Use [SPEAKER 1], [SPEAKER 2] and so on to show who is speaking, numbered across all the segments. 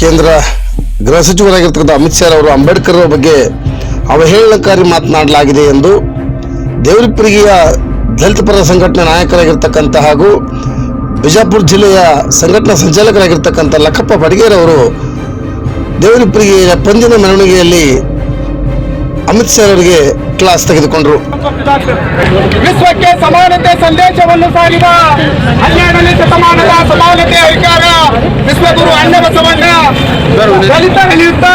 [SPEAKER 1] ಕೇಂದ್ರ ಗೃಹ ಸಚಿವರಾಗಿರ್ತಕ್ಕಂಥ ಅಮಿತ್ ಶಾ ಅವರು ಅಂಬೇಡ್ಕರ್ ಬಗ್ಗೆ ಅವಹೇಳನಕಾರಿ ಮಾತನಾಡಲಾಗಿದೆ ಎಂದು ದೇವರಿಪ್ಪರಿಗೆಯ ದಲಿತ ಪರ ಸಂಘಟನೆ ನಾಯಕರಾಗಿರ್ತಕ್ಕಂಥ ಹಾಗೂ ಬಿಜಾಪುರ ಜಿಲ್ಲೆಯ ಸಂಘಟನಾ ಸಂಚಾಲಕರಾಗಿರ್ತಕ್ಕಂಥ ಲಕ್ಕಪ್ಪ ಬಡಗೇರ್ ಅವರು ದೇವರಿಪ್ಪರಿಗೆಯ ಪಂದಿನ ಮೆರವಣಿಗೆಯಲ್ಲಿ ಅಮಿತ್ ಶಾ ಅವರಿಗೆ ಕ್ಲಾಸ್ ತೆಗೆದುಕೊಂಡರು.
[SPEAKER 2] ವಿಶ್ವಕ್ಕೆ ಸಮಾನತೆ ಸಂದೇಶವನ್ನು ಸಾರಿದ ಹನ್ನೆರಡನೇ ಶತಮಾನದ ಸಮಾನತೆ ಅಧಿಕಾರ ವಿಶ್ವಗುರು ಅಣ್ಣ ಬಸವಣ್ಣ ದಲಿತ ನಿಯುಕ್ತ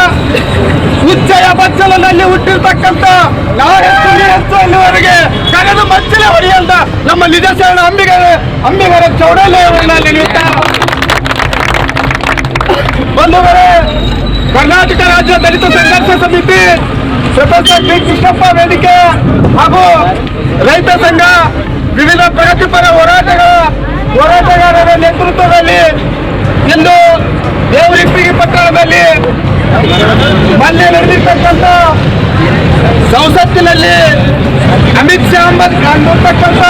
[SPEAKER 2] ಉಚ್ಚಯ ಬಚ್ಚಲನಲ್ಲಿ ಹುಟ್ಟಿರ್ತಕ್ಕಂಥ ಅನ್ನುವರೆಗೆ ಕರೆದು ಮಚ್ಚಲೆ ಹೊಡೆಯಂತ ನಮ್ಮ ನಿಜ ಶರಣ ಅಂಬಿಗರ ಅಂಬಿಗರ ಚೌಡಲೆಯವರನ್ನ ನಿಯುಕ್ತ ಬಂಧುಗಳೇ ಕರ್ನಾಟಕ ರಾಜ್ಯ ದಲಿತ ಸಂಘರ್ಷ ಸಮಿತಿ ಸ್ವತಂತ್ರ ಶ್ರೀ ಕೃಷ್ಣಪ್ಪ ವೇದಿಕೆ ಹಾಗೂ ರೈತ ಸಂಘ ವಿವಿಧ ಪ್ರಗತಿಪರ ಹೋರಾಟಗಳ ಹೋರಾಟಗಾರರ ನೇತೃತ್ವದಲ್ಲಿ ಇಂದು ದೇವರಿಪ್ಪಿಗೆ ಪಟ್ಟಣದಲ್ಲಿ ಮೊನ್ನೆ ನಡೆದಿರ್ತಕ್ಕಂಥ ಸಂಸತ್ತಿನಲ್ಲಿ ಅಮಿತ್ ಶಾ ಅಂಬದ್ ಕಂಡಿರ್ತಕ್ಕಂಥ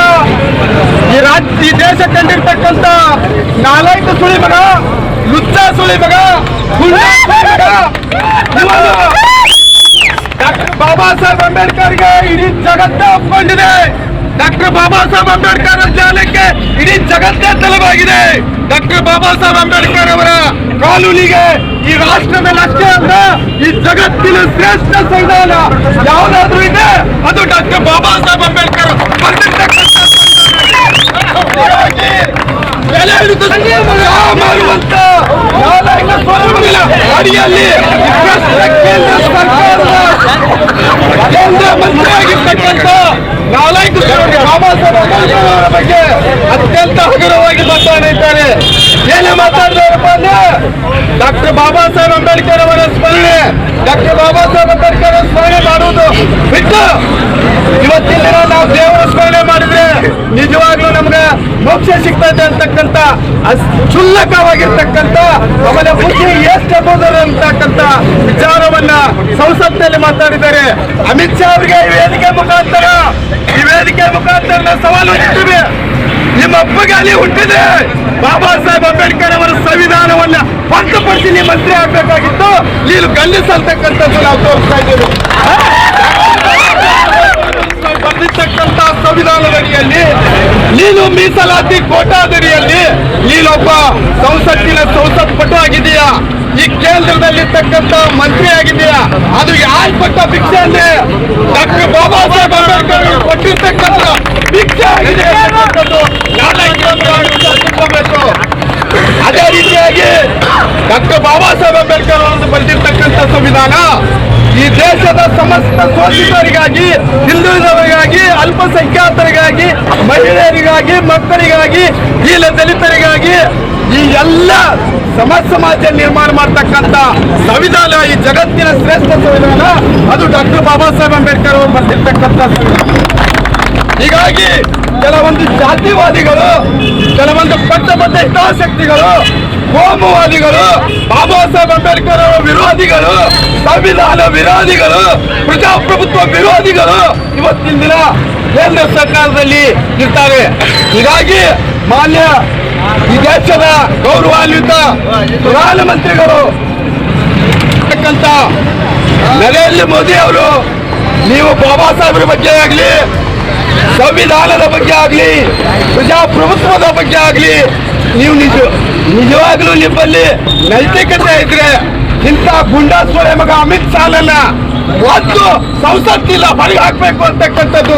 [SPEAKER 2] ಈ ರಾಜ್ಯ ಈ ದೇಶ ಕಂಡಿರ್ತಕ್ಕಂಥ ನಾಲ್ಕು ಸುಳಿ ಮಗ, ಲುಚ್ಚ ಸುಳಿ ಮಗ ಡಾಕ್ಟರ್ ಬಾಬಾ ಸಾಹೇಬ್ ಅಂಬೇಡ್ಕರ್ಗೆ ಇಡೀ ಜಗತ್ತ ಒಪ್ಕೊಂಡಿದೆ. ಡಾಕ್ಟರ್ ಬಾಬಾ ಸಾಹೇಬ್ ಅಂಬೇಡ್ಕರ್ ಅವರ ಜಾಲಕ್ಕೆ ಇಡೀ ಜಗತ್ತೇ ತಲವಾಗಿದೆ ಡಾಕ್ಟರ್ ಬಾಬಾ ಸಾಹೇಬ್ ಅಂಬೇಡ್ಕರ್ ಅವರ ಕಾನೂನಿಗೆ ಈ ರಾಷ್ಟ್ರದಲ್ಲಿ ಅಷ್ಟೇ ಅಲ್ಲ, ಈ ಜಗತ್ತಿನ ಶ್ರೇಷ್ಠ ಸಂವಿಧಾನ ಯಾವುದಾದ್ರೂ ಇದೆ, ಅದು ಡಾಕ್ಟರ್ ಬಾಬಾ ಸಾಹೇಬ್ ಅಂಬೇಡ್ಕರ್ ಅಡಿಯಲ್ಲಿ ಕೇಂದ್ರ ಸರ್ಕಾರದ ಆಗಿರ್ತಕ್ಕಂಥ ಅಂಬೇಡ್ಕರ್ ಬಗ್ಗೆ ಅತ್ಯಂತ ಹಗುರವಾಗಿ ಮಾತನಾಡಿದ್ದಾರೆ ಏನೇ ಮಾತಾಡಿದವರಪ್ಪ ಅಂದ್ರೆ ಡಾಕ್ಟರ್ ಬಾಬಾ ಸಾಹೇಬ್ ಅಂಬೇಡ್ಕರ್ ಅವರ ಸ್ಮರಣೆ. ಡಾಕ್ಟರ್ ಬಾಬಾ ಸಾಹೇಬ್ ಅಂಬೇಡ್ಕರ್ ಸ್ಮರಣೆ ಮಾಡುವುದು ಬಿಟ್ಟು ಇವತ್ತಿನ ನಾವು ದೇವರ ಸ್ಮರಣೆ ಮಾಡಿದ್ರೆ ನಿಜವಾಗ್ಲೂ ನಮ್ಗೆ ಮೋಕ್ಷ ಸಿಗ್ತದೆ ಅಂತಕ್ಕಂತ ಕ್ಷುಲ್ಲಕವಾಗಿರ್ತಕ್ಕಂಥ ಅವನ ಬುದ್ಧಿ ಎಷ್ಟು ಅಂತಕ್ಕಂಥ ವಿಚಾರವನ್ನ ಸಂಸತ್ನಲ್ಲಿ ಮಾತಾಡಿದ್ದಾರೆ. ಅಮಿತ್ ಶಾ ಅವರಿಗೆ ಈ ವೇದಿಕೆ ಮುಖಾಂತರ, ಈ ವೇದಿಕೆ ಮುಖಾಂತರ ಸವಾಲು ಇಟ್ಟಿವೆ ನಿಮ್ಮ ಅಲ್ಲಿ ಹುಟ್ಟಿದೆ. ಬಾಬಾ ಸಾಹೇಬ್ ಅಂಬೇಡ್ಕರ್ ಅವರ ಸಂವಿಧಾನವನ್ನ ಹೊರತುಪಡಿಸಿ ನೀವು ಮಂತ್ರಿ ಆಗ್ಬೇಕಾಗಿತ್ತು. ನೀನು ಗಲ್ಲಿಸಲ್ತಕ್ಕಂಥದ್ದು ನಾವು ತೋರಿಸ್ತಾ ಇದ್ದೀವಿ. ಬಂದಿರ್ತಕ್ಕಂಥ ಸಂವಿಧಾನದಡಿಯಲ್ಲಿ ನೀನು ಮೀಸಲಾತಿ ಕೋಟಾದಡಿಯಲ್ಲಿ ನೀನೊಬ್ಬ ಸಂಸತ್ತಿನ ಸಂಸತ್ ಪಟು ಆಗಿದೆಯಾ ಈ ಕೇಂದ್ರದಲ್ಲಿರ್ತಕ್ಕಂಥ ಮಂತ್ರಿ ಆಗಿದ್ದೀರಾ ಅದು ಯಾರು ಕೊಟ್ಟ ಭಿಕ್ಷೆ ಅಂದ್ರೆ ಡಾಕ್ಟರ್ ಬಾಬಾ ಸಾಹೇಬ್ ಅಂಬೇಡ್ಕರ್ ಕೊಟ್ಟಿರ್ತಕ್ಕಂಥ ಭಿಕ್ಷೆ ಆಗಿದೆ ಅದೇ ರೀತಿಯಾಗಿ ಡಾಕ್ಟರ್ ಬಾಬಾ ಸಾಹೇಬ್ ಅಂಬೇಡ್ಕರ್ ಅವರು ಬರೆದಿರ್ತಕ್ಕಂಥ ಸಂವಿಧಾನ ಈ ದೇಶದ ಸಮಸ್ತ ಶೋಷಿತರಿಗಾಗಿ ಹಿಂದುಳಿದವರಿಗಾಗಿ, ಅಲ್ಪಸಂಖ್ಯಾತರಿಗಾಗಿ, ಮಹಿಳೆಯರಿಗಾಗಿ, ಮಕ್ಕಳಿಗಾಗಿ ಕೀಲ ದಲಿತರಿಗಾಗಿ ಈ ಎಲ್ಲ ಸಮಾಜ ಸಮಾಜ ನಿರ್ಮಾಣ ಮಾಡ್ತಕ್ಕಂಥ ಸಂವಿಧಾನ, ಈ ಜಗತ್ತಿನ ಶ್ರೇಷ್ಠ ಸಂವಿಧಾನ, ಅದು ಡಾಕ್ಟರ್ ಬಾಬಾ ಸಾಹೇಬ್ ಅಂಬೇಡ್ಕರ್ ಅವರು ಬರೆದಿರ್ತಕ್ಕಂಥ ಹೀಗಾಗಿ ಕೆಲವೊಂದು ಜಾತಿವಾದಿಗಳು, ಕೆಲವೊಂದು ಪಟ್ಟಬದ್ಧ ಹಿತಾಸಕ್ತಿಗಳು ಕೋಮುವಾದಿಗಳು, ಬಾಬಾ ಸಾಹೇಬ್ ಅಂಬೇಡ್ಕರ್ ಅವರ ವಿರೋಧಿಗಳು, ಸಂವಿಧಾನ ವಿರೋಧಿಗಳು, ಪ್ರಜಾಪ್ರಭುತ್ವ ವಿರೋಧಿಗಳು ಇವತ್ತಿನ ದಿನ ಕೇಂದ್ರ ಸರ್ಕಾರದಲ್ಲಿ ಇರ್ತಾರೆ ಹೀಗಾಗಿ ಮಾನ್ಯ ಈ ದೇಶದ ಗೌರವಾನ್ವಿತ ಪ್ರಧಾನಮಂತ್ರಿಗಳು ನರೇಂದ್ರ ಮೋದಿ ಅವರು, ನೀವು ಬಾಬಾ ಸಾಹೇಬರ ಬಗ್ಗೆ ಆಗಲಿ ಸಂವಿಧಾನದ ಬಗ್ಗೆ ಆಗಲಿ, ಪ್ರಜಾಪ್ರಭುತ್ವದ ಬಗ್ಗೆ ಆಗಲಿ, ನೀವು ನಿಜ, ನಿಜವಾಗ್ಲೂ ನಿಮ್ಮಲ್ಲಿ ನೈತಿಕತೆ ಇದ್ರೆ ಇಂಥ ಗುಂಡಾಸ್ವರೆ ಮಗ ಅಮಿತ್ ಶಾಲನ್ನ ಒಂದು ಸಂಸತ್ತಿಲ್ಲ ಬಳಿ ಹಾಕ್ಬೇಕು ಅಂತಕ್ಕಂಥದ್ದು.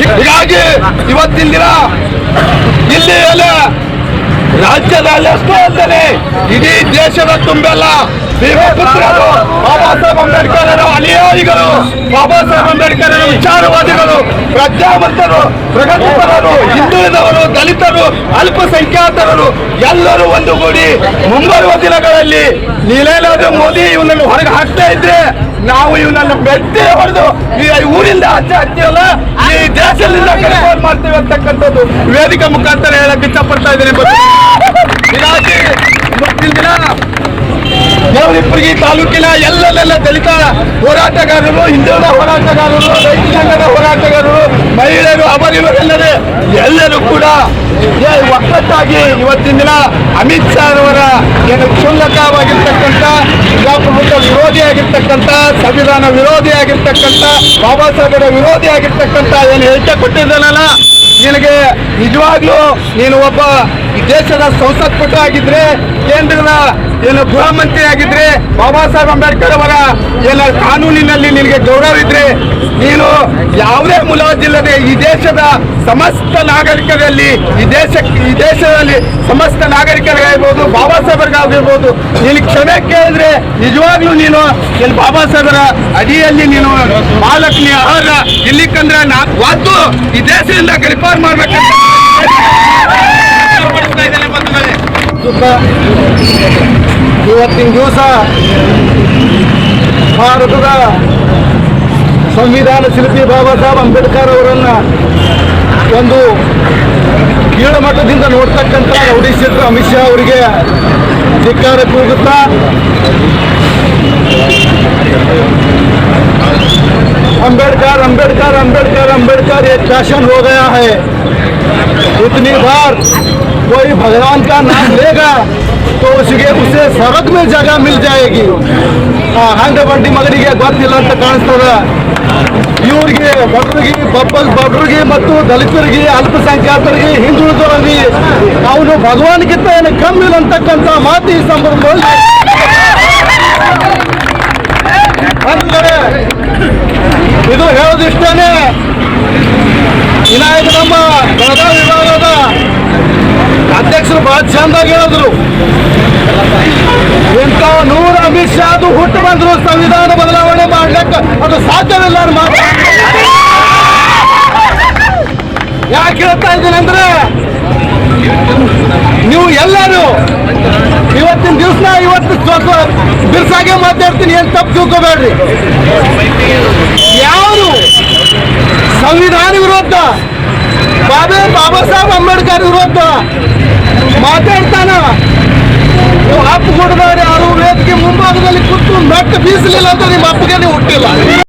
[SPEAKER 2] ಹೀಗಾಗಿ ಇವತ್ತಿನ ದಿನ ಇಲ್ಲಿ ಎಲ್ಲ ರಾಜ್ಯದಲ್ಲಿ ಅಷ್ಟೇ ಅಲ್ಲದೆ ಇಡೀ ದೇಶದ ತುಂಬೆಲ್ಲ ಬಾಬಾ ಸಾಹೇಬ್ ಅಂಬೇಡ್ಕರ್ ಬಾಬಾ ಸಾಹೇಬ್ ಅಂಬೇಡ್ಕರ್ ವಿಚಾರವಾದಿಗಳು ಪ್ರಜ್ಞಾವಂತರು ಪ್ರಗತಿಪರರು ಹಿಂದುಳಿದವರು ದಲಿತರು ಅಲ್ಪಸಂಖ್ಯಾತರರು ಎಲ್ಲರೂ ಒಂದುಗೂಡಿ ಮುಂಬರುವ ದಿನಗಳಲ್ಲಿ ನೀನೇನಾದ್ರೂ ಮೋದಿ ಇವನನ್ನು ಹೊರಗೆ ಹಾಕ್ತಾ ಇದ್ರೆ ನಾವು ಇವನನ್ನು ಬೆಟ್ಟಿ ಹೊಡೆದು ಈ ಊರಿಂದ ಆಚೆ ಹಾಕ್ತೀವಲ್ಲ ಈ ದೇಶದಿಂದ ಕರ್ಕೊಂಡು ಮಾಡ್ತೀವಿ ಅಂತಕ್ಕಂಥದ್ದು. ವೇದಿಕೆ ಮುಖಾಂತರ ಹೇಳಕ್ಕೆ ಇಷ್ಟಪಡ್ತಾ ಇದ್ದೀನಿ. ದಿನ. ದೇವರಿಪ್ಪರಿಗೆ ತಾಲೂಕಿನ ಎಲ್ಲೆಲ್ಲ ದಲಿತ ಹೋರಾಟಗಾರರು, ಹಿಂದುಳಿದ ಹೋರಾಟಗಾರರು, ರೈತ ಸಂಘದ ಹೋರಾಟಗಾರರು, ಮಹಿಳೆಯರು ಅವರಿವರೆಲ್ಲರೇ ಎಲ್ಲರೂ ಕೂಡ ಒಕ್ಕಟ್ಟಾಗಿ ಇವತ್ತಿನ ದಿನ ಅಮಿತ್ ಶಾ ಅವರ ಏನು ಕ್ಷುಲ್ಲಕವಾಗಿರ್ತಕ್ಕಂಥ ಪ್ರಜಾಪ್ರಭುತ್ವ ವಿರೋಧಿಯಾಗಿರ್ತಕ್ಕಂಥ ಸಂವಿಧಾನ ವಿರೋಧಿಯಾಗಿರ್ತಕ್ಕಂಥ ಬಾಬಾ ಸಾಹೇಬರ ವಿರೋಧಿಯಾಗಿರ್ತಕ್ಕಂಥ ಏನು ಹೇಳಿಕೆ ಕೊಟ್ಟಿದ್ದಾನಲ್ಲ? ನಿನಗೆ ನಿಜವಾಗ್ಲೂ ನೀನು ಒಬ್ಬ ಈ ದೇಶದ ಸಂಸತ್ಪಟು ಆಗಿದ್ರೆ, ಕೇಂದ್ರದ ಏನು ಗೃಹ ಮಂತ್ರಿ ಆಗಿದ್ರೆ, ಬಾಬಾ ಸಾಹೇಬ್ ಅಂಬೇಡ್ಕರ್ ಅವರ ಎಲ್ಲ ಕಾನೂನಿನಲ್ಲಿ ನಿನಗೆ ಗೌರವ ಇದ್ರೆ, ನೀನು ಯಾವುದೇ ಮುಲಾಜಿಲ್ಲದೆ ಈ ದೇಶದ ಸಮಸ್ತ ನಾಗರಿಕರಲ್ಲಿ, ಈ ದೇಶ, ಈ ದೇಶದಲ್ಲಿ ಸಮಸ್ತ ನಾಗರಿಕರಿಗಾಗಿರ್ಬೋದು ಬಾಬಾ ಸಾಹೇಬರಿಗಾಗಿರ್ಬೋದು, ನೀನು ಕ್ಷಮೆ ಕೇಳಿದ್ರೆ ನಿಜವಾಗ್ಲೂ ನೀನು ಇಲ್ಲಿ ಬಾಬಾ ಸಾಹೇಬರ ಅಡಿಯಲ್ಲಿ ನೀನು ಮಹಾಲಕ್ಷ್ಮಿ ಆಹಾರ ಇಲ್ಲಿಕಂದ್ರೆ ನಾ ವಾದ್ದು ಈ ದೇಶದಿಂದ ರಿಪೇರ್ ಮಾಡ್ಬೇಕಂತ
[SPEAKER 3] ಇವತ್ತಿನ ದಿವಸ ಭಾರತದ ಸಂವಿಧಾನ ಶಿಲ್ಪಿ ಬಾಬಾ ಸಾಹೇಬ್ ಅಂಬೇಡ್ಕರ್ ಅವರನ್ನ ಒಂದು ಕೀಳಮಟ್ಟದಿಂದ ನೋಡ್ತಕ್ಕಂಥ ರೌಡಿ ಶೆಟ್ರು ಅಮಿತ್ ಶಾ ಅವರಿಗೆ ಧಿಕ್ಕಾರ ಕೂಗುತ್ತಾ अंबेडकर अंबेडकर अंबेडकर अंबेडकर एक फैशन हो गया है इतनी बार कोई भगवान का नाम लेगा तो उसके उसे सड़क में जगह मिल जाएगी ಆ, ಹಂಗ ಬಂಡಿ ಮಗನಿಗೆ ಗೊತ್ತಿಲ್ಲ ಅಂತ ಕಾಣಿಸ್ತದ ಇವ್ರಿಗೆ ಬಡವರಿಗೆ ಬಬ್ಬ ಬಡವರಿಗೆ ಮತ್ತು ದಲಿತರಿಗೆ ಅಲ್ಪಸಂಖ್ಯಾತರಿಗೆ ಹಿಂದುಳಿದವರಿಗೆ ಅವನು ಭಗವಾನ್ಗಿಂತ ಏನು ಕಮ್ಮಿ ಇಲ್ಲ ಅಂತಕ್ಕಂಥ ಮಾತು ಈ ಸಂದರ್ಭದಲ್ಲಿ ಅಂದ್ರೆ ಇದು ಹೇಳೋದಿಷ್ಟೇನೆ ವಿನಾಯಕ ನಮ್ಮ ಬೆಳಗಾವಿ ವಿಭಾಗದ ಅಧ್ಯಕ್ಷರು ಬಹಳ ಚಂದಾಗಿ ಹೇಳಿದ್ರು ಇಂಥ ನೂರ ಅಮಿತ್ ಶಾ ಅದು ಹುಟ್ಟು ಬಂದ್ರು ಸಂವಿಧಾನ ಬದಲಾವಣೆ ಮಾಡ್ಲಿಕ್ಕೆ ಅದು ಸಾಧ್ಯವಿಲ್ಲ ಮಾತು ಯಾಕೆ ಹೇಳ್ತಾ ಇದ್ದೀನಿ ಅಂದ್ರೆ, ನೀವು ಎಲ್ಲರೂ ಇವತ್ತಿನ ದಿವಸ ಇವತ್ತು ಬಿರ್ಸಾಗೆ ಮಾತಾಡ್ತೀನಿ, ಏನ್ ತಪ್ಪು ತಿಳ್ಕೋಬೇಡ್ರಿ. ಯಾರು ಸಂವಿಧಾನ ವಿರೋಧ ಬಾಬೆ ಸಾಹೇಬ್ ಅಂಬೇಡ್ಕರ್ ವಿರೋಧ ಮಾತಾಡ್ತಾನ. ಅಪ್ಪ ಕೊಡದವ್ರು ಯಾರು? ವೇದಿಕೆ ಮುಂಭಾಗದಲ್ಲಿ ಕೂತು ಮೆಟ್ಟ ಬೀಸಲಿಲ್ಲ ಅಂತ ನಿಮ್ಮ ಅಪ್ಪಗೆ ನೀವು ಹುಟ್ಟಿಲ್ಲ.